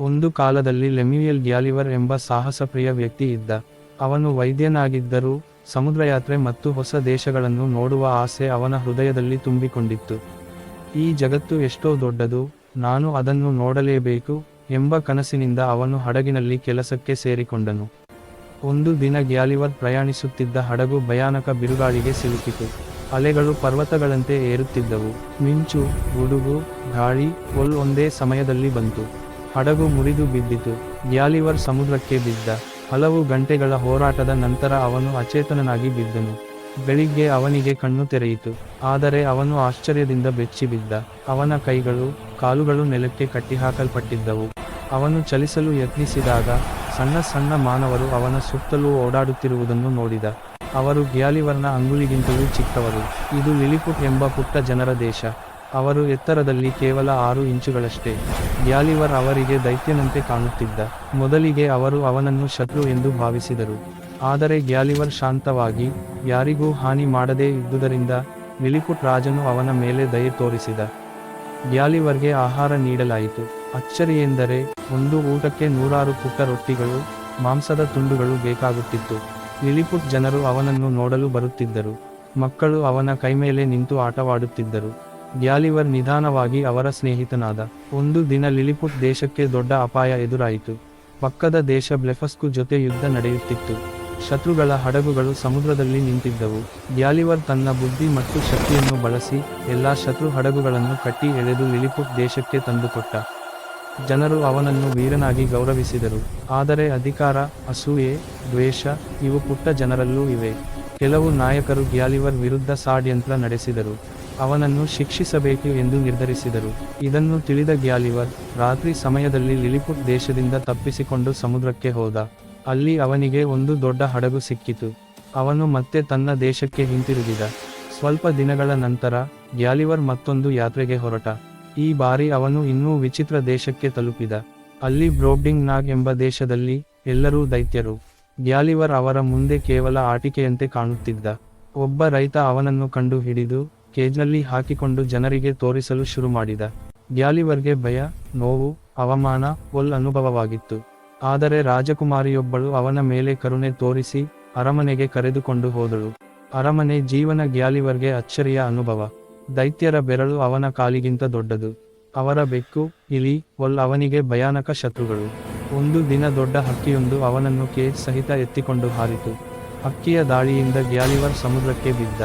ಒಂದು ಕಾಲದಲ್ಲಿ ಲೆಮ್ಯೂಯಲ್ ಗ್ಯಾಲಿವರ್ ಎಂಬ ಸಾಹಸಪ್ರಿಯ ವ್ಯಕ್ತಿ ಇದ್ದ. ಅವನು ವೈದ್ಯನಾಗಿದ್ದರೂ ಸಮುದ್ರಯಾತ್ರೆ ಮತ್ತು ಹೊಸ ದೇಶಗಳನ್ನು ನೋಡುವ ಆಸೆ ಅವನ ಹೃದಯದಲ್ಲಿ ತುಂಬಿಕೊಂಡಿತ್ತು. ಈ ಜಗತ್ತು ಎಷ್ಟೋ ದೊಡ್ಡದು, ನಾನು ಅದನ್ನು ನೋಡಲೇಬೇಕು ಎಂಬ ಕನಸಿನಿಂದ ಅವನು ಹಡಗಿನಲ್ಲಿ ಕೆಲಸಕ್ಕೆ ಸೇರಿಕೊಂಡನು. ಒಂದು ದಿನ ಗ್ಯಾಲಿವರ್ ಪ್ರಯಾಣಿಸುತ್ತಿದ್ದ ಹಡಗು ಭಯಾನಕ ಬಿರುಗಾಳಿಗೆ ಸಿಲುಕಿತು. ಅಲೆಗಳು ಪರ್ವತಗಳಂತೆ ಏರುತ್ತಿದ್ದವು. ಮಿಂಚು, ಗುಡುಗು, ಗಾಳಿ, ಒಲ್ ಒಂದೇ ಸಮಯದಲ್ಲಿ ಬಂತು. ಹಡಗು ಮುರಿದು ಬಿದ್ದಿತು. ಗ್ಯಾಲಿವರ್ ಸಮುದ್ರಕ್ಕೆ ಬಿದ್ದ. ಹಲವು ಗಂಟೆಗಳ ಹೋರಾಟದ ನಂತರ ಅವನು ಅಚೇತನನಾಗಿ ಬಿದ್ದನು. ಬೆಳಿಗ್ಗೆ ಅವನಿಗೆ ಕಣ್ಣು ತೆರೆಯಿತು. ಆದರೆ ಅವನು ಆಶ್ಚರ್ಯದಿಂದ ಬೆಚ್ಚಿಬಿದ್ದ ಅವನ ಕೈಗಳು, ಕಾಲುಗಳು ನೆಲಕ್ಕೆ ಕಟ್ಟಿಹಾಕಲ್ಪಟ್ಟಿದ್ದವು. ಅವನು ಚಲಿಸಲು ಯತ್ನಿಸಿದಾಗ ಸಣ್ಣ ಸಣ್ಣ ಮಾನವರು ಅವನ ಸುತ್ತಲೂ ಓಡಾಡುತ್ತಿರುವುದನ್ನು ನೋಡಿದ. ಅವರು ಗ್ಯಾಲಿವರ್ನ ಅಂಗುಲಿಗಿಂತಲೂ ಚಿಕ್ಕವರು. ಇದು ಲಿಲಿಪುಟ್ ಎಂಬ ಪುಟ್ಟ ಜನರ ದೇಶ. ಅವರು ಎತ್ತರದಲ್ಲಿ ಕೇವಲ ಆರು ಇಂಚುಗಳಷ್ಟೇ. ಗ್ಯಾಲಿವರ್ ಅವರಿಗೆ ದೈತ್ಯನಂತೆ ಕಾಣುತ್ತಿದ್ದ. ಮೊದಲಿಗೆ ಅವರು ಅವನನ್ನು ಶತ್ರು ಎಂದು ಭಾವಿಸಿದರು. ಆದರೆ ಗ್ಯಾಲಿವರ್ ಶಾಂತವಾಗಿ, ಯಾರಿಗೂ ಹಾನಿ ಮಾಡದೇ ಇದ್ದುದರಿಂದ ಮಿಲಿಪುಟ್ ರಾಜನು ಅವನ ಮೇಲೆ ದಯೆ ತೋರಿಸಿದ. ಗ್ಯಾಲಿವರ್ಗೆ ಆಹಾರ ನೀಡಲಾಯಿತು. ಅಚ್ಚರಿಯೆಂದರೆ, ಒಂದು ಊಟಕ್ಕೆ ನೂರಾರು ಪುಟ್ಟ ರೊಟ್ಟಿಗಳು, ಮಾಂಸದ ತುಂಡುಗಳು ಬೇಕಾಗುತ್ತಿತ್ತು. ಲಿಲಿಪುಟ್ ಜನರು ಅವನನ್ನು ನೋಡಲು ಬರುತ್ತಿದ್ದರು. ಮಕ್ಕಳು ಅವನ ಕೈಮೇಲೆ ನಿಂತು ಆಟವಾಡುತ್ತಿದ್ದರು. ಗ್ಯಾಲಿವರ್ ನಿಧಾನವಾಗಿ ಅವರ ಸ್ನೇಹಿತನಾದ ಒಂದು ದಿನ ಲಿಲಿಪುಟ್ ದೇಶಕ್ಕೆ ದೊಡ್ಡ ಅಪಾಯ ಎದುರಾಯಿತು. ಪಕ್ಕದ ದೇಶ ಬ್ಲೆಫಸ್ಕು ಜೊತೆ ಯುದ್ಧ ನಡೆಯುತ್ತಿತ್ತು. ಶತ್ರುಗಳ ಹಡಗುಗಳು ಸಮುದ್ರದಲ್ಲಿ ನಿಂತಿದ್ದವು. ಗ್ಯಾಲಿವರ್ ತನ್ನ ಬುದ್ಧಿ ಮತ್ತು ಶಕ್ತಿಯನ್ನು ಬಳಸಿ ಎಲ್ಲಾ ಶತ್ರು ಹಡಗುಗಳನ್ನು ಕಟ್ಟಿ ಎಳೆದು ಲಿಲಿಪುಟ್ ದೇಶಕ್ಕೆ ತಂದುಕೊಟ್ಟ. ಜನರು ಅವನನ್ನು ವೀರನಾಗಿ ಗೌರವಿಸಿದರು. ಆದರೆ ಅಧಿಕಾರ, ಅಸೂಯೆ, ದ್ವೇಷ ಇವು ಪುಟ್ಟ ಜನರಲ್ಲೂ ಇವೆ. ಕೆಲವು ನಾಯಕರು ಗ್ಯಾಲಿವರ್ ವಿರುದ್ಧ ಷಡ್ಯಂತ್ರ ನಡೆಸಿದರು. ಅವನನ್ನು ಶಿಕ್ಷಿಸಬೇಕು ಎಂದು ನಿರ್ಧರಿಸಿದರು. ಇದನ್ನು ತಿಳಿದ ಗ್ಯಾಲಿವರ್, ರಾತ್ರಿ ಸಮಯದಲ್ಲಿ ಲಿಲಿಪುಟ್ ದೇಶದಿಂದ ತಪ್ಪಿಸಿಕೊಂಡು ಸಮುದ್ರಕ್ಕೆ ಹೋದ. ಅಲ್ಲಿ ಅವನಿಗೆ ಒಂದು ದೊಡ್ಡ ಹಡಗು ಸಿಕ್ಕಿತು. ಅವನು ಮತ್ತೆ ತನ್ನ ದೇಶಕ್ಕೆ ಹಿಂತಿರುಗಿದ. ಸ್ವಲ್ಪ ದಿನಗಳ ನಂತರ, ಗ್ಯಾಲಿವರ್ ಮತ್ತೊಂದು ಯಾತ್ರೆಗೆ ಹೊರಟ. ಈ ಬಾರಿ ಅವನು ಇನ್ನೂ ವಿಚಿತ್ರ ದೇಶಕ್ಕೆ ತಲುಪಿದ. ಅಲ್ಲಿ ಬ್ರೋಬ್ಡಿಂಗ್ ನಾಗ್ ಎಂಬ ದೇಶದಲ್ಲಿ ಎಲ್ಲರೂ ದೈತ್ಯರು. ಗ್ಯಾಲಿವರ್ ಅವರ ಮುಂದೆ ಕೇವಲ ಆಟಿಕೆಯಂತೆ ಕಾಣುತ್ತಿದ್ದ. ಒಬ್ಬ ರೈತ ಅವನನ್ನು ಕಂಡು ಹಿಡಿದು ಕೇಜ್ನಲ್ಲಿ ಹಾಕಿಕೊಂಡು ಜನರಿಗೆ ತೋರಿಸಲು ಶುರು ಮಾಡಿದ. ಗ್ಯಾಲಿವರ್ಗೆ ಭಯ, ನೋವು, ಅವಮಾನ, ಒಲ್ ಅನುಭವವಾಗಿತ್ತು. ಆದರೆ ರಾಜಕುಮಾರಿಯೊಬ್ಬಳು ಅವನ ಮೇಲೆ ಕರುಣೆ ತೋರಿಸಿ ಅರಮನೆಗೆ ಕರೆದುಕೊಂಡು ಹೋದಳು. ಅರಮನೆ ಜೀವನ ಗ್ಯಾಲಿವರ್ಗೆ ಅಚ್ಚರಿಯ ಅನುಭವ. ದೈತ್ಯರ ಬೆರಳು ಅವನ ಕಾಲಿಗಿಂತ ದೊಡ್ಡದು. ಅವರ ಬೆಕ್ಕು, ಇಲಿ, ಒಲ್ ಅವನಿಗೆ ಭಯಾನಕ ಶತ್ರುಗಳು. ಒಂದು ದಿನ ದೊಡ್ಡ ಹಕ್ಕಿಯೊಂದು ಅವನನ್ನು ಕೇಜ್ ಸಹಿತ ಎತ್ತಿಕೊಂಡು ಹಾರಿತು. ಹಕ್ಕಿಯ ದಾಳಿಯಿಂದ ಗ್ಯಾಲಿವರ್ ಸಮುದ್ರಕ್ಕೆ ಬಿದ್ದ.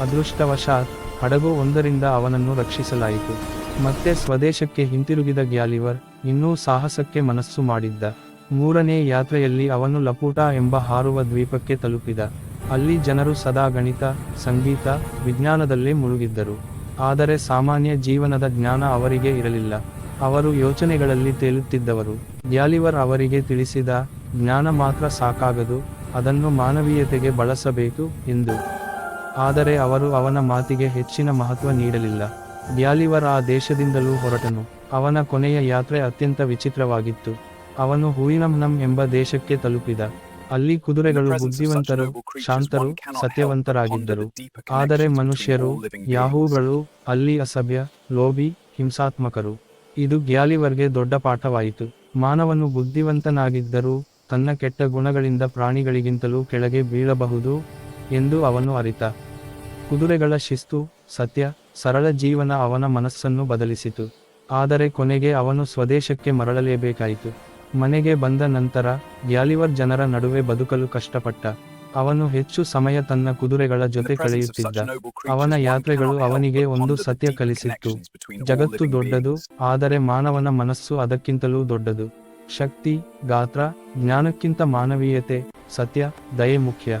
ಅದೃಷ್ಟವಶಾತ್ ಹಡಗು ಒಂದರಿಂದ ಅವನನ್ನು ರಕ್ಷಿಸಲಾಯಿತು. ಮತ್ತೆ ಸ್ವದೇಶಕ್ಕೆ ಹಿಂತಿರುಗಿದ ಗ್ಯಾಲಿವರ್ ಇನ್ನೂ ಸಾಹಸಕ್ಕೆ ಮನಸ್ಸು ಮಾಡಿದ್ದ. ಮೂರನೇ ಯಾತ್ರೆಯಲ್ಲಿ ಅವನು ಲಪೂಟ ಎಂಬ ಹಾರುವ ದ್ವೀಪಕ್ಕೆ ತಲುಪಿದ. ಅಲ್ಲಿ ಜನರು ಸದಾ ಗಣಿತ, ಸಂಗೀತ, ವಿಜ್ಞಾನದಲ್ಲೇ ಮುಳುಗಿದ್ದರು. ಆದರೆ ಸಾಮಾನ್ಯ ಜೀವನದ ಜ್ಞಾನ ಅವರಿಗೆ ಇರಲಿಲ್ಲ. ಅವರು ಯೋಚನೆಗಳಲ್ಲಿ ತೇಲುತ್ತಿದ್ದವರು. ಗ್ಯಾಲಿವರ್ ಅವರಿಗೆ ತಿಳಿಸಿದ, ಜ್ಞಾನ ಮಾತ್ರ ಸಾಕಾಗದು, ಅದನ್ನು ಮಾನವೀಯತೆಗೆ ಬಳಸಬೇಕು ಎಂದು. ಆದರೆ ಅವರು ಅವನ ಮಾತಿಗೆ ಹೆಚ್ಚಿನ ಮಹತ್ವ ನೀಡಲಿಲ್ಲ. ಗ್ಯಾಲಿವರ್ ಆ ದೇಶದಿಂದಲೂ ಹೊರಟನು. ಅವನ ಕೊನೆಯ ಯಾತ್ರೆ ಅತ್ಯಂತ ವಿಚಿತ್ರವಾಗಿತ್ತು. ಅವನು ಹೂಯಿನಂನಂ ಎಂಬ ದೇಶಕ್ಕೆ ತಲುಪಿದ. ಅಲ್ಲಿ ಕುದುರೆಗಳು ಬುದ್ಧಿವಂತರು ಶಾಂತರು ಸತ್ಯವಂತರಾಗಿದ್ದರು. ಆದರೆ ಮನುಷ್ಯರು ಯಾಹೂಗಳು ಅಲ್ಲಿ ಅಸಭ್ಯ ಲೋಭಿ ಹಿಂಸಾತ್ಮಕರು. ಇದು ಗ್ಯಾಲಿವರ್ಗೆ ದೊಡ್ಡ ಪಾಠವಾಯಿತು. ಮಾನವನು ಬುದ್ಧಿವಂತನಾಗಿದ್ದರೂ ತನ್ನ ಕೆಟ್ಟ ಗುಣಗಳಿಂದ ಪ್ರಾಣಿಗಳಿಗಿಂತಲೂ ಕೆಳಗೆ ಬೀಳಬಹುದು ಎಂದು ಅವನು ಅರಿತ. ಕುದುರೆಗಳ ಶಿಸ್ತು ಸತ್ಯ ಸರಳ ಜೀವನ ಅವನ ಮನಸ್ಸನ್ನು ಬದಲಿಸಿತು. ಆದರೆ ಕೊನೆಗೆ ಅವನು ಸ್ವದೇಶಕ್ಕೆ ಮರಳಲೇಬೇಕಾಯಿತು. ಮನೆಗೆ ಬಂದ ನಂತರ ಗ್ಯಾಲಿವರ್ ಜನರ ನಡುವೆ ಬದುಕಲು ಕಷ್ಟಪಟ್ಟ. ಅವನು ಹೆಚ್ಚು ಸಮಯ ತನ್ನ ಕುದುರೆಗಳ ಜೊತೆ ಕಳೆಯುತ್ತಿದ್ದ. ಅವನ ಯಾತ್ರೆಗಳು ಅವನಿಗೆ ಒಂದು ಸತ್ಯ ಕಲಿಸಿತ್ತು. ಜಗತ್ತು ದೊಡ್ಡದು ಆದರೆ ಮಾನವನ ಮನಸ್ಸು ಅದಕ್ಕಿಂತಲೂ ದೊಡ್ಡದು. ಶಕ್ತಿ ಗಾತ್ರ ಜ್ಞಾನಕ್ಕಿಂತ ಮಾನವೀಯತೆ ಸತ್ಯ ದಯೆ ಮುಖ್ಯ.